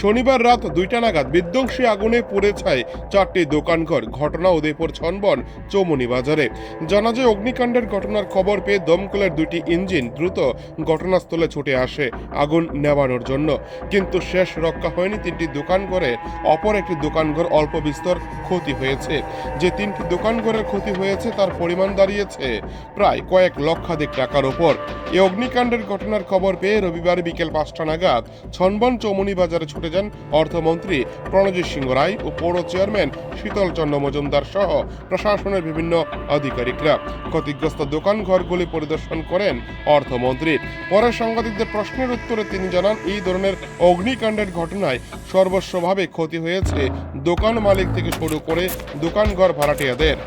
শনিবার রাত দুইটা নাগাদ বিধ্বংসী আগুনে পুড়ে ছায় চারটি দোকানঘর, ঘটনা উদয়পুর ছনবন চৌমনি বাজারে। জানা যায়, অগ্নিকাণ্ডের ঘটনার খবর পেয়ে দমকলের দুটি ইঞ্জিন দ্রুত ঘটনাস্থলে ছুটে আসে আগুন নেভানোর জন্য। কিন্তু শেষ রক্ষা হয়নি তিনটি দোকানঘরে। অপর একটি দোকানঘর অল্প বিস্তর ক্ষতি হয়েছে। যে তিনটি দোকানঘরের ক্ষতি হয়েছে, তার পরিমাণ দাঁড়িয়েছে প্রায় কয়েক লক্ষাধিক টাকার ওপর। এই অগ্নিকাণ্ডের ঘটনার খবর পেয়ে রবিবার বিকেল পাঁচটা নাগাদ ছনবন চৌমনি বাজারে ছুটে যান অর্থমন্ত্রী প্রণজিৎ সিংহ রায় ও পৌর চেয়ারম্যান শীতল চন্দ্র মজুমদার সহ প্রশাসনের বিভিন্ন আধিকারিকরা। ক্ষতিগ্রস্ত দোকানঘরগুলি পরিদর্শন করেন অর্থমন্ত্রী। পরে সাংবাদিকদের প্রশ্নের উত্তরে তিনি জানান, এই ধরনের অগ্নিকাণ্ডের ঘটনায় সর্বস্বভাবে ক্ষতি হয়েছে দোকান মালিক থেকে শুরু করে দোকানঘর ভাড়াটিয়াদের।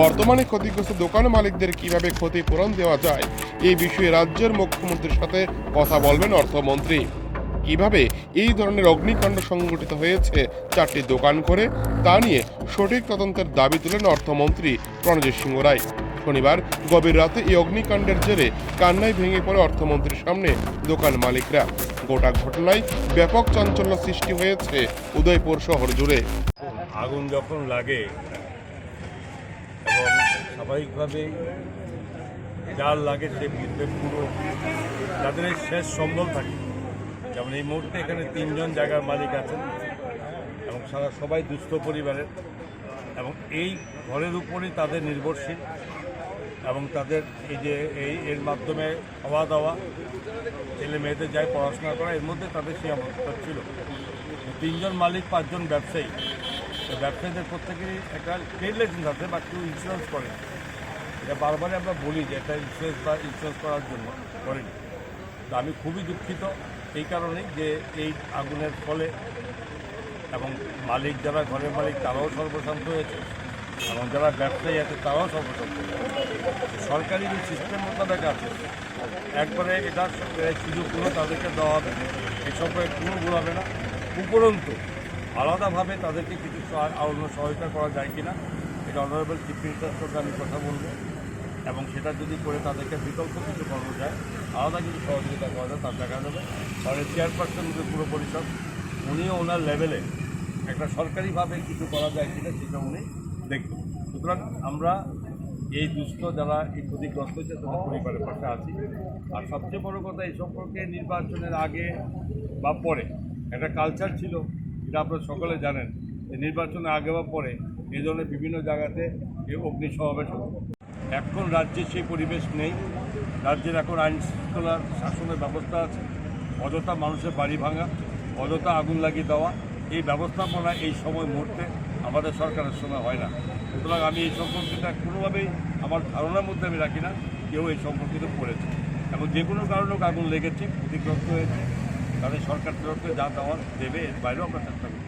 বর্তমানে ক্ষতিগ্রস্ত দোকান মালিকদের কীভাবে ক্ষতিপূরণ দেওয়া যায় এই বিষয়ে রাজ্যের মুখ্যমন্ত্রীর সাথে কথা বলবেন অর্থমন্ত্রী। কীভাবে এই ধরনের অগ্নিকাণ্ড সংঘটিত হয়েছে চারটি দোকান করে, তা নিয়ে সঠিক তদন্তের দাবি তুলেন অর্থমন্ত্রী প্রণজিৎ সিংহ রায়। শনিবার গভীর রাতে এই অগ্নিকাণ্ডের জেরে কান্নায় ভেঙে পড়ে অর্থমন্ত্রীর সামনে দোকান মালিকরা। গোটা ঘটনায় ব্যাপক চাঞ্চল্য সৃষ্টি হয়েছে উদয়পুর শহর জুড়ে। আগুন যখন লাগে, এবং স্বাভাবিকভাবেই যার লাগে সে পুরো যাদের শেষ সম্বল থাকে। যেমন এই মুহূর্তে এখানে তিনজন জায়গার মালিক আছেন এবং সারা সবাই দুস্থ পরিবারের। এবং এই ঘরের উপরেই তাদের নির্ভরশীল এবং তাদের এই যে এই এর মাধ্যমে খাওয়া দাওয়া, ছেলে মেয়েদের যায় পড়াশোনা করা, এর মধ্যে তাদের সেই অবস্থা ছিল। তিনজন মালিক, পাঁচজন ব্যবসায়ী। তো ব্যবসায়ীদের প্রত্যেকেরই একটা ট্রেড লাইসেন্স আছে, বা কেউ ইন্স্যুরেন্স করে। এটা বারবারই আমরা বলি যে এটা ইন্স্যুরেন্স বা ইন্স্যুরেন্স করার জন্য করেনি। তো আমি খুবই দুঃখিত এই কারণে যে এই আগুনের ফলে এবং মালিক যারা ঘরের মালিক তারাও সর্বশান্ত হয়েছে, এবং যারা ব্যবসায়ী আছে তারাও সর্বশান্ত হয়েছে। সরকারি যে সিস্টেম মোতাবেক আছে, একবারে এটা সুযোগগুলো তাদেরকে দেওয়া হবে, এ সম্পর্কে কোনো ঘুরাবে না। উপরন্তু, আলাদাভাবে তাদেরকে কিছু অন্য সহায়তা করা যায় কিনা, এটা অনারেবল চিফ মিনিস্টার সঙ্গে আমি কথা বলব। এবং সেটা যদি করে তাদেরকে বিকল্প কিছু করানো যায় আলাদা কিছু সহযোগিতা করা যায়, তার দেখা যাবে। তাহলে চেয়ারপারসন পুরো পরিষদ, উনিও ওনার লেভেলে একটা সরকারিভাবে কিছু করা যায় কিনা, সেটা উনি দেখবেন সুতরাং আমরা এই দুস্থ যারা এই ক্ষতিগ্রস্ত হয়েছে, তাদের পরিবারের পাশে আছি। আর সবচেয়ে বড় কথা, এই সম্পর্কে নির্বাচনের আগে বা পরে একটা কালচার ছিল, যেটা আপনারা সকলে জানেন, যে নির্বাচনের আগে বা পরে এই ধরনের বিভিন্ন জায়গাতে এই অগ্নি সমাবেশ এখন রাজ্যে সেই পরিবেশ নেই। রাজ্যের এখন আইন শৃঙ্খলার শাসনের ব্যবস্থা আছে। অযথা মানুষের বাড়ি ভাঙা, অযথা আগুন লাগিয়ে দেওয়া, এই ব্যবস্থাপনা এই সময় মুহূর্তে আমাদের সরকারের সময় হয় না। সুতরাং আমি এই সম্পর্কিতা কোনোভাবেই আমার ধারণার মধ্যে আমি রাখি না, কেউ এই সম্পর্কিত করেছে। এবং যে কোনো কারণে আগুন লেগেছে, ক্ষতিগ্রস্ত হয়েছে তাদের সরকার তরফে যা দেওয়ার দেবে, এর বাইরেও আমরা চেষ্টা করি